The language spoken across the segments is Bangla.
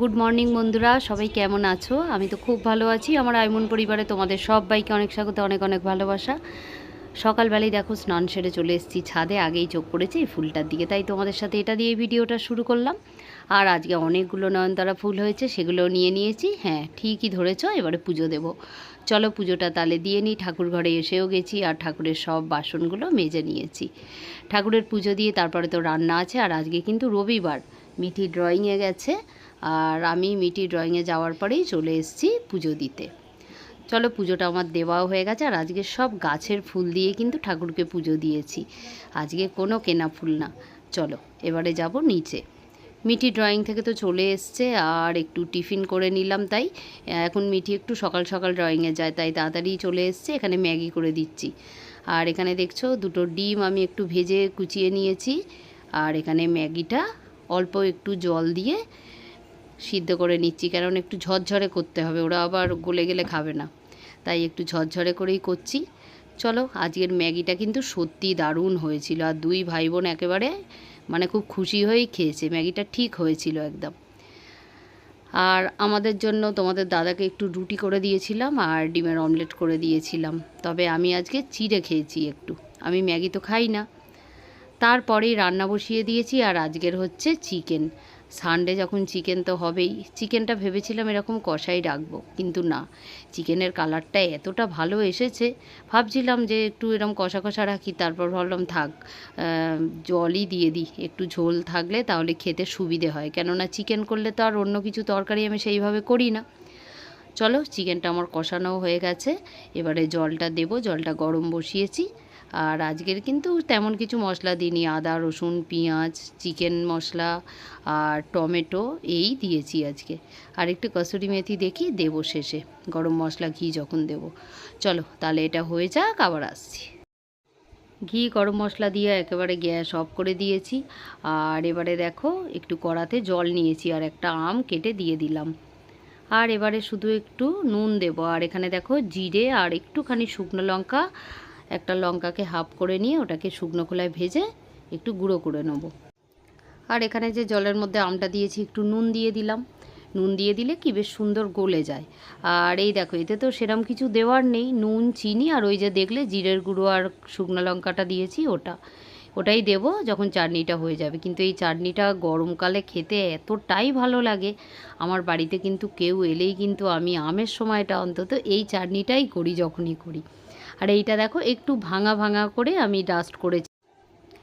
গুড মর্নিং বন্ধুরা। সবাই কেমন আছো? আমি তো খুব ভালো আছি। আমার আইমন পরিবারে তোমাদের সবাইকে অনেক স্বাগত, অনেক অনেক ভালোবাসা। সকালবেলায় দেখো, স্নান সেরে চলে এসেছি ছাদে। আগেই চোখ পড়েছে এই ফুলটার দিকে। তাই তোমাদের সাথে এটা দিয়ে ভিডিওটা শুরু করলাম। আর আজকে অনেকগুলো নয়নতারা ফুল হয়েছে সেগুলো নিয়ে নিয়েছি। হ্যাঁ ঠিকই ধরেছ, এবারে পুজো দেব। চলো পুজোটা তালে দিয়ে নিই। ঠাকুর ঘরে এসেও গেছি আর ঠাকুরের সব বাসনগুলো মেজে নিয়েছি। ঠাকুরের পুজো দিয়ে তারপরে তো রান্না আছে। আর আজকে কিন্তু রবিবার, মিঠি ড্রয়িংয়ে গেছে। আর আমি মিটি ড্রয়িংয়ে যাওয়ার পরেই চলে এসেছি পুজো দিতে। চলো পুজোটা আমার দেওয়াও হয়ে গেছে আর আজকে সব গাছের ফুল দিয়ে কিন্তু ঠাকুরকে পুজো দিয়েছি। আজকে কোনো কেনা ফুল না। চলো, এবারে যাব নিচে। মিঠি ড্রয়িং থেকে তো চলে এসছে আর একটু টিফিন করে নিলাম তাই। এখন মিটি একটু সকাল সকাল ড্রয়িংয়ে যায় তাই তাড়াতাড়ি চলে এসছে, এখানে ম্যাগি করে দিচ্ছি। আর এখানে দেখছ দুটো ডিম আমি একটু ভেজে কুচিয়ে নিয়েছি। আর এখানে ম্যাগিটা অল্প একটু জল দিয়ে সিদ্ধ করে নিচ্ছি। কারণ একটু ঝরঝরে করতে হবে, ওরা আবার গলে গেলে খাবে না। তাই একটু ঝরঝরে করেই করছি। চলো, আজকের ম্যাগিটা কিন্তু সত্যি দারুণ হয়েছিল। আর দুই ভাই বোন একেবারে মানে খুব খুশি হয়েই খেয়েছে। ম্যাগিটা ঠিক হয়েছিল একদম। আর আমাদের জন্য তোমাদের দাদাকে একটু রুটি করে দিয়েছিলাম আর ডিমের অমলেট করে দিয়েছিলাম। তবে আমি আজকে চিড়ে খেয়েছি একটু। আমি ম্যাগি তো খাই না। তারপরেই রান্না বসিয়ে দিয়েছি আর আজকের হচ্ছে চিকেন। সানডে যখন চিকেন তো হবেই। চিকেনটা ভেবেছিলাম এরকম কষাই রাখব, কিন্তু না। চিকেনের কালারটা এতটা ভালো এসেছে। ভাবছিলাম যে একটু এরকম কষা কষা রাখি, তারপর ভাবলাম থাক জলই দিয়ে দিই। একটু ঝোল থাকলে তাহলে খেতে সুবিধে হয়। কেননা চিকেন করলে তো আর অন্য কিছু তরকারি আমি সেইভাবে করি না। চলো চিকেনটা আমার কষানো হয়ে গেছে। এবারে জলটা দেব, জলটা গরম বসিয়েছি। আর আজকের কিন্তু তেমন কিছু মশলা দিইনি। আদা, রসুন, পেঁয়াজ, চিকেন মশলা আর টমেটো এই দিয়েছি আজকে। আর একটু কসুরি মেথি দেখি, দেবো শেষে। গরম মশলা, ঘি যখন দেবো। চলো, তাহলে এটা হয়ে যাক, আবার আসছি। ঘি, গরম মশলা দিয়ে একেবারে গ্যাস অফ করে দিয়েছি। আর এবারে দেখো, একটু কড়াতে জল নিয়েছি আর একটা আম কেটে দিয়ে দিলাম। আর এবারে শুধু একটু নুন দেবো। আর এখানে দেখো, জিরে আর একটুখানি শুকনো লঙ্কা একটা লঙ্কাকে হাফ করে নিয়ে ওটাকে শুকনো খোলায় ভেজে একটু গুঁড়ো করে নেব। আর এখানে যে জলের মধ্যে আমটা দিয়েছি, একটু নুন দিয়ে দিলাম। নুন দিয়ে দিলে কি বেশ সুন্দর গলে যায়। আর এই দেখো, এতে তো সেরম কিছু দেওয়ার নেই, নুন, চিনি, আর ওই যে দেখলে জিরের গুঁড়ো আর শুকনো লঙ্কাটা দিয়েছি, ওটা। ওটাই দেবো যখন চাটনিটা হয়ে যাবে। কিন্তু এই চাটনিটা গরমকালে খেতে এতটাই ভালো লাগে। আমার বাড়িতে কিন্তু কেউ এলেই কিন্তু আমি আমের সময়টা অন্তত এই চাটনিটাই করি, যখনই করি। আর এইটা দেখো, একটু ভাঙা ভাঙা করে আমি ডাস্ট করেছি।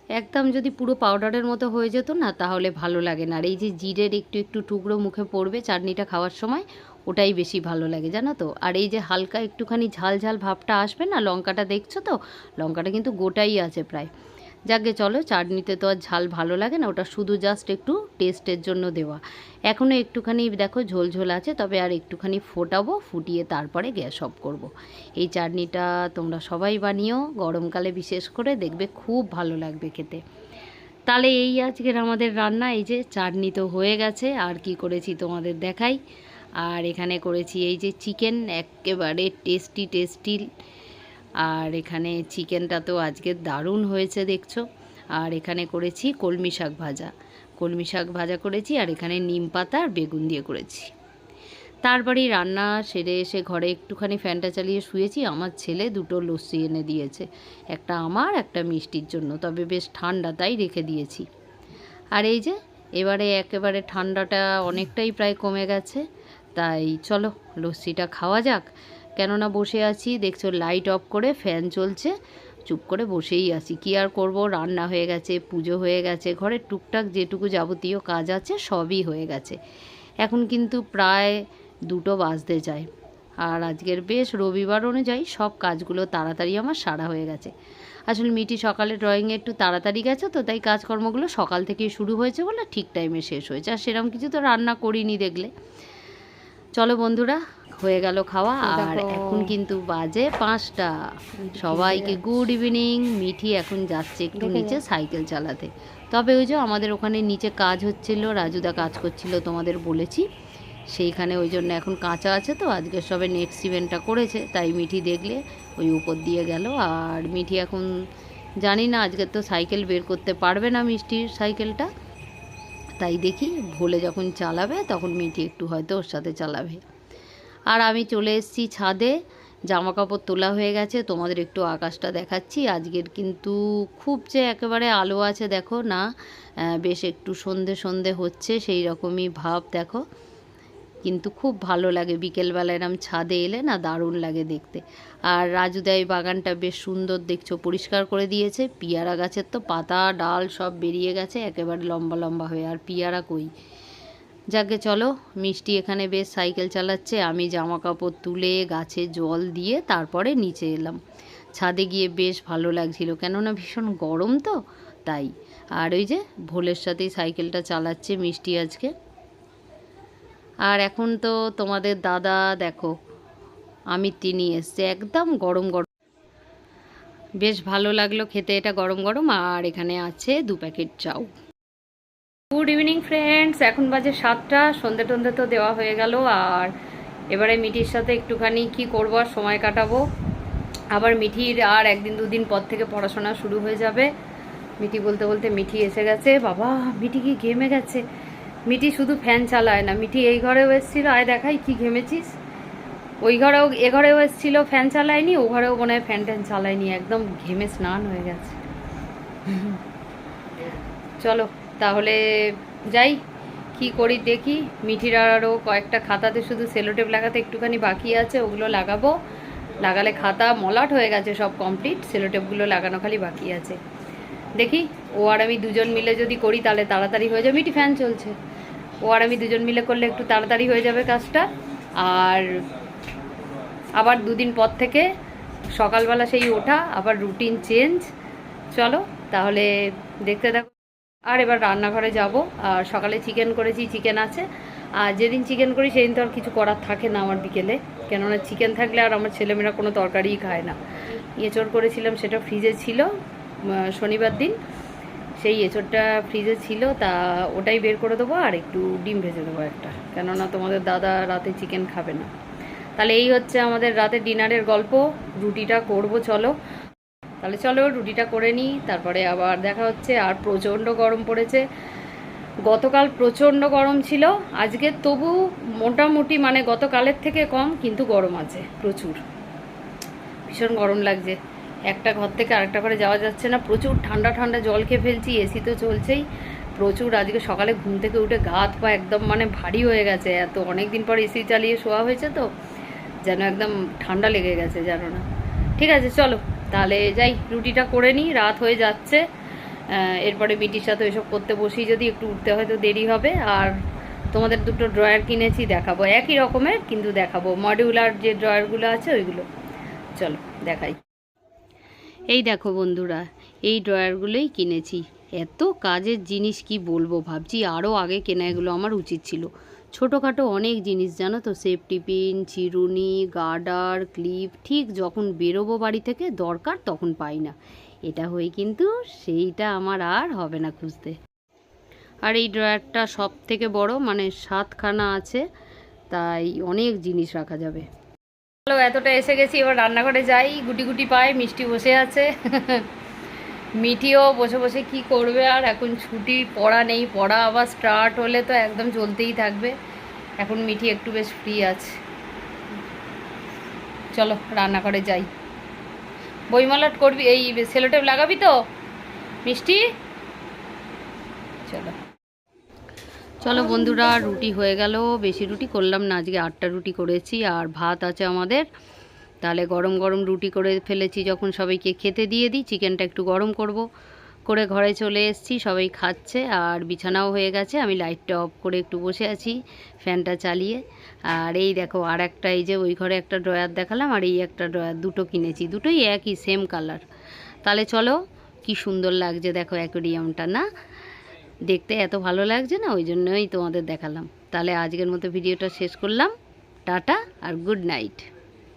একদম যদি পুরো পাউডারের মতো হয়ে যেত না, তাহলে ভালো লাগে না। আর এই যে জিরের একটু একটু টুকরো মুখে পড়বে চাটনিটা খাওয়ার সময়, ওটাই বেশি ভালো লাগে, জানো তো? আর এই যে হালকা একটুখানি ঝাল ঝাল ভাবটা আসবে না, লঙ্কাটা দেখছ তো? লঙ্কাটা কিন্তু গোটাই আছে প্রায়। যাকে চলো চাটনিতে তো আর ঝাল ভালো লাগে না, ওটা শুধু জাস্ট একটু টেস্টের জন্য দেওয়া। এখনও একটুখানি দেখো ঝোল ঝোল আছে, তবে আর একটুখানি ফোটাবো, ফুটিয়ে তারপরে গ্যাস অফ করব। এই চাটনিটা তোমরা সবাই বানিও, গরমকালে বিশেষ করে দেখবে খুব ভালো লাগবে খেতে। তাহলে এই আজকের আমাদের রান্না, এই যে চাটনি তো হয়ে গেছে, আর কি করেছি তোমাদের দেখাই। আর এখানে করেছি এই যে চিকেন একেবারে টেস্টি টেস্টি আর এখানে চিকেনটা তো আজকে দারুণ হয়েছে দেখছ। আর এখানে করেছি কলমি শাক ভাজা। কলমি শাক ভাজা করেছি আর এখানে নিম পাতা আর বেগুন দিয়ে করেছি। তারপরেই রান্না সেরে এসে ঘরে একটুখানি ফ্যানটা চালিয়ে শুয়েছি। আমার ছেলে দুটো লস্যি এনে দিয়েছে। একটা আমার, একটা মিষ্টির জন্য। তবে বেশ ঠান্ডা, তাই রেখে দিয়েছি। আর এই যে, এবারে একেবারে ঠান্ডাটা অনেকটাই প্রায় কমে গেছে। তাই চলো, লস্যিটা খাওয়া যাক। কেননা বসে আছি, দেখছ লাইট অফ করে ফ্যান চলছে, চুপ করে বসেই আছি। কি আর করব? রান্না হয়ে গেছে, পুজো হয়ে গেছে, ঘরের টুকটাক যেটুকু যাবতীয় কাজ আছে সবই হয়ে গেছে। এখন কিন্তু প্রায় দুটো বাজতে যায়। আর আজকের বেশ রবিবার অনুযায়ী সব কাজগুলো তাড়াতাড়ি আমার সারা হয়ে গেছে। আসলে মিটি সকালে ড্রয়িংয়ে একটু তাড়াতাড়ি গেছে তো, তাই কাজকর্মগুলো সকাল থেকেই শুরু হয়েছে বলে ঠিক টাইমে শেষ হয়েছে। আর সেরকম কিছু তো রান্না করিনি দেখলে। চলো বন্ধুরা হয়ে গেল খাওয়া আর এখন কিন্তু বাজে পাঁচটা। সবাইকে গুড ইভিনিং মিঠি এখন যাচ্ছে একটু নিচে সাইকেল চালাতে। তবে ওই যে আমাদের ওখানে নিচে কাজ হচ্ছিল রাজুদা কাজ করছিল তোমাদের বলেছি। সেইখানে ওই জন্য এখন কাঁচা আছে তো আজকে সবে নেট সিমেন্টটা করেছে তাই মিঠি দেখলে ওই উপর দিয়ে গেল। আর মিঠি এখন জানি না আজকে তো সাইকেল বের করতে পারবে না মিষ্টির সাইকেলটা। তাই দেখি ভোলে যখন চালাবে তখন মিঠি একটু হয়তো ওর সাথে চালাবে। আর আমি চলে এসেছি ছাদে। জামা কাপড় তোলা হয়ে গেছে, তোমাদের একটু আকাশটা দেখাচ্ছি। আজকের কিন্তু খুব যে একেবারে আলো আছে, দেখো না বেশ একটু সন্ধে সন্ধে হচ্ছে, সেই রকমই ভাব, দেখো। কিন্তু খুব ভালো লাগে বিকেলবেলা এরম ছাদে এলে না দারুণ লাগে দেখতে। আর রাজুদাই বাগানটা বেশ সুন্দর দেখছ, পরিষ্কার করে দিয়েছে। পিয়ারা গাছের তো পাতা, ডাল সব বেরিয়ে গেছে, একেবারে লম্বা লম্বা হয়ে। আর পিয়ারা কই? যাকে চলো, মিষ্টি এখানে বেশ সাইকেল চালাচ্ছে। আমি জামা কাপড় তুলে গাছে জল দিয়ে তারপরে নিচে এলাম। ছাদে গিয়ে বেশ ভালো লাগছিল, কেননা ভীষণ গরম তো, তাই। আর ওই যে ভোলের সাথেই সাইকেলটা চালাচ্ছে মিষ্টি আজকে। আর এখন তো তোমাদের দাদা, দেখো, আমি তিনি এসছে, একদম গরম গরম। বেশ ভালো লাগল খেতে, এটা গরম গরম, আর এখানে আছে দু প্যাকেট চাউ। গুড ইভিনিং ফ্রেন্ডস এখন বাজে সাতটা, সন্ধে টন্ধে তো দেওয়া হয়ে গেল, আর এবারে মিঠির সাথে একটুখানি কি করব আর সময় কাটাবো। আবার মিঠির আর একদিন দুদিন পর থেকে পড়াশোনা শুরু হয়ে যাবে। মিঠি বলতে বলতে মিঠি এসে গেছে, বাবা, মিঠি কি ঘেমে গেছে? মিঠি শুধু ফ্যান চালায় না, মিঠি এই ঘরেও এসেছিল, আয় দেখাই কি ঘেমেছিস? ওই ঘরেও, এ ঘরেও এসেছিল, ফ্যান চালায়নি, ও ঘরেও মনে হয় ফ্যান ট্যান চালায়নি, একদম ঘেমে স্নান হয়ে গেছে। চলো তাহলে যাই, কি করি দেখি। মিঠির আরও কয়েকটা খাতাতে শুধু সেলোটেপ লাগাতে একটুখানি বাকি আছে, ওগুলো লাগাবো। লাগালে খাতা মলাট হয়ে গেছে সব কমপ্লিট, সেলোটেপগুলো লাগানো খালি বাকি আছে। দেখি, ও আর আমি দুজন মিলে যদি করি তাহলে তাড়াতাড়ি হয়ে যাবে। মিটি ফ্যান চলছে। ও আর আমি দুজন মিলে করলে একটু তাড়াতাড়ি হয়ে যাবে কাজটা। আর আবার দুদিন পর থেকে সকালবেলা সেই ওঠা, আবার রুটিন চেঞ্জ চলো, তাহলে দেখতে দেখো আর এবার রান্নাঘরে যাব। আর সকালে চিকেন করেছি চিকেন আছে। আর যেদিন চিকেন করি, সেদিন তো আর কিছু করার থাকে না আমার বিকেলে। কেননা চিকেন থাকলে আর আমার ছেলেমেয়েরা কোনো তরকারিই খায় না। এঁচড় করেছিলাম, সেটা ফ্রিজে ছিল শনিবার দিন। সেই এঁচড়টা ফ্রিজে ছিল, তা ওটাই বের করে দেবো আর একটু ডিম ভেজে দেবো একটা। কেননা তোমাদের দাদা রাতে চিকেন খাবে না। তাহলে এই হচ্ছে আমাদের রাতে ডিনারের গল্প। রুটিটা করব, চলো। তাহলে চলো, রুটিটা করে নিই। তারপরে আবার দেখা হচ্ছে, আর প্রচণ্ড গরম পড়েছে। গতকাল প্রচণ্ড গরম ছিল। আজকে তবু মোটামুটি মানে গতকালের থেকে কম, কিন্তু গরম আছে, প্রচুর। ভীষণ গরম লাগছে। একটা ঘর থেকে আরেকটা ঘরে যাওয়া যাচ্ছে না। প্রচুর ঠান্ডা ঠান্ডা জল খেয়ে ফেলছি, এসি তো চলছেই। প্রচুর আজকে সকালে ঘুম থেকে উঠে গাত পা একদম মানে ভারী হয়ে গেছে। এত অনেক দিন পর এসি চালিয়ে শোয়া হয়েছে তো, যেন একদম ঠান্ডা লেগে গেছে, জানো না। ঠিক আছে, চলো। তাহলে যাই, রুটিটা করে নিই, রাত হয়ে যাচ্ছে। এরপরে বিটির সাথে এসব করতে বসি, যদি একটু উঠতে হয়তো দেরি হবে। আর তোমাদের দুটো ড্রয়ার কিনেছি, দেখাবো। একই রকমের, কিন্তু দেখাবো। মডিউলার যে ড্রয়ারগুলো আছে, ওইগুলো। চলো, দেখাই। এই দেখো বন্ধুরা, এই ড্রয়ারগুলোই কিনেছি। এত কাজের জিনিস কি বলব? ভাবছি আরও আগে কেনা এগুলো আমার উচিত ছিল। ছোটোখাটো অনেক জিনিস, জানো তো? সেফটি পিন চিরুনি গার্ডার ক্লিপ ঠিক যখন বেরোবো বাড়ি থেকে দরকার তখন পাই না। এটা হয়ে কিন্তু সেইটা আমার আর হবে না খুঁজতে। আর এই ড্রয়ারটা সব থেকে বড় মানে সাতখানা আছে, তাই অনেক জিনিস রাখা যাবে। চলো এতটা এসে গেছি, এবার রান্নাঘরে যাই, গুটি গুটি পায়, মিষ্টি বসে আছে। মিঠিও বসে বসে কি করবে আর? এখন ছুটি, পড়া নেই, পড়া আবার স্টার্ট হলে তো একদম চলতেই থাকবে। এখন মিঠি একটু বেশ ফ্রি আছে। চলো, রান্নাঘরে যাই। বইমালাট করবি, এই সেলোটেপ লাগাবি তো? মিষ্টি? চলো। চলো বন্ধুরা, রুটি হয়ে গেল। বেশি রুটি করলাম না, আজকে আটটা রুটি করেছি। আর ভাত আছে আমাদের। তাহলে গরম গরম রুটি করে ফেলেছি, যখন সবাইকে খেতে দিয়ে দিই, চিকেনটা একটু গরম করব। করে ঘরে চলে এসেছি, সবাই খাচ্ছে আর বিছানাও হয়ে গেছে, আমি লাইটটা অফ করে একটু বসে আছি, ফ্যানটা চালিয়ে। আর এই দেখো, আর একটা এই যে ওই ঘরে একটা ড্রয়ার দেখালাম, আর এই একটা ড্রয়ার দুটো কিনেছি, দুটোই একই সেম কালার তাহলে চলো, কি সুন্দর লাগছে দেখো অ্যাকোরিয়ামটা, না? দেখতে এত ভালো লাগছে না, ওই জন্যই তোমাদের দেখালাম। তাহলে আজকের মতো ভিডিওটা শেষ করলাম, টাটা আর গুড নাইট